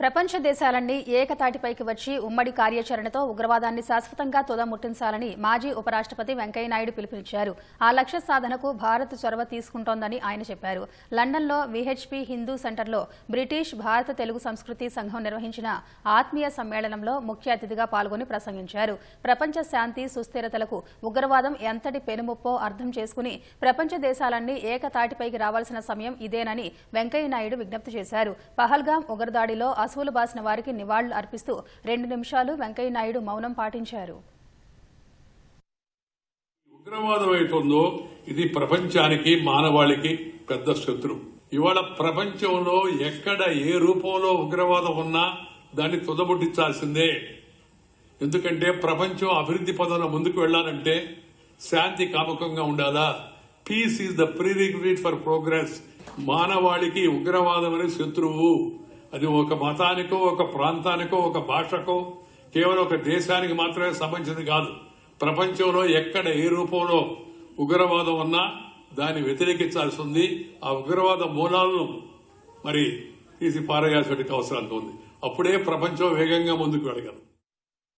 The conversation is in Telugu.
ప్రపంచ దేశాలన్నీ ఏకతాటిపైకి వచ్చి ఉమ్మడి కార్యాచరణతో ఉగ్రవాదాన్ని శాశ్వతంగా తుదముట్టించాలని మాజీ ఉపరాష్ట్రపతి వెంకయ్యనాయుడు పిలుపునిచ్చారు. ఆ లక్ష్య సాధనకు భారత్ చొరవ తీసుకుంటోందని ఆయన చెప్పారు. లండన్లో విహెచ్పి హిందూ సెంటర్లో బ్రిటిష్ భారత తెలుగు సంస్కృతి సంఘం నిర్వహించిన ఆత్మీయ సమ్మేళనంలో ముఖ్య అతిథిగా పాల్గొని ప్రసంగించారు. ప్రపంచ శాంతి సుస్థిరతలకు ఉగ్రవాదం ఎంతటి పెనుముప్పో అర్థం చేసుకుని ప్రపంచ దేశాలన్నీ ఏకతాటిపైకి రావాల్సిన సమయం ఇదేనని వెంకయ్యనాయుడు విజ్ఞప్తి చేశారు. పహల్గాం ఉగ్రదాడిలో అసువులు బాసిన వారికి నివాళులు అర్పిస్తూ రెండు నిమిషాలు వెంకయ్యనాయుడు మౌనం పాటించారు. ఉగ్రవాదం ఏంటుందో ఇది ప్రపంచానికి మానవాళికి పెద్ద శత్రువు ఇవాళ ప్రపంచంలో ఎక్కడ ఏ రూపంలో ఉగ్రవాదం ఉన్నా దాన్ని తుదబుట్టించాల్సిందే ఎందుకంటే ప్రపంచం అభివృద్ధి పదంలో ముందుకు వెళ్ళాలంటే శాంతి కామకంగా ఉండాలా? Peace is the prerequisite for progress మానవాళికి ఉగ్రవాదం అనే శత్రువు. అది ఒక మతానికో ఒక ప్రాంతానికో ఒక భాషకో కేవలం ఒక దేశానికి మాత్రమే సంబంధించింది కాదు. ప్రపంచంలో ఎక్కడ ఏ రూపంలో ఉగ్రవాదం ఉన్నా దాన్ని వ్యతిరేకించాల్సి ఉంది. ఆ ఉగ్రవాద మూలాలను మరి తీసి పారేయాల్సిన అవసరం ఉంది. అప్పుడే ప్రపంచం వేగంగా ముందుకు వెళ్ళగలదు.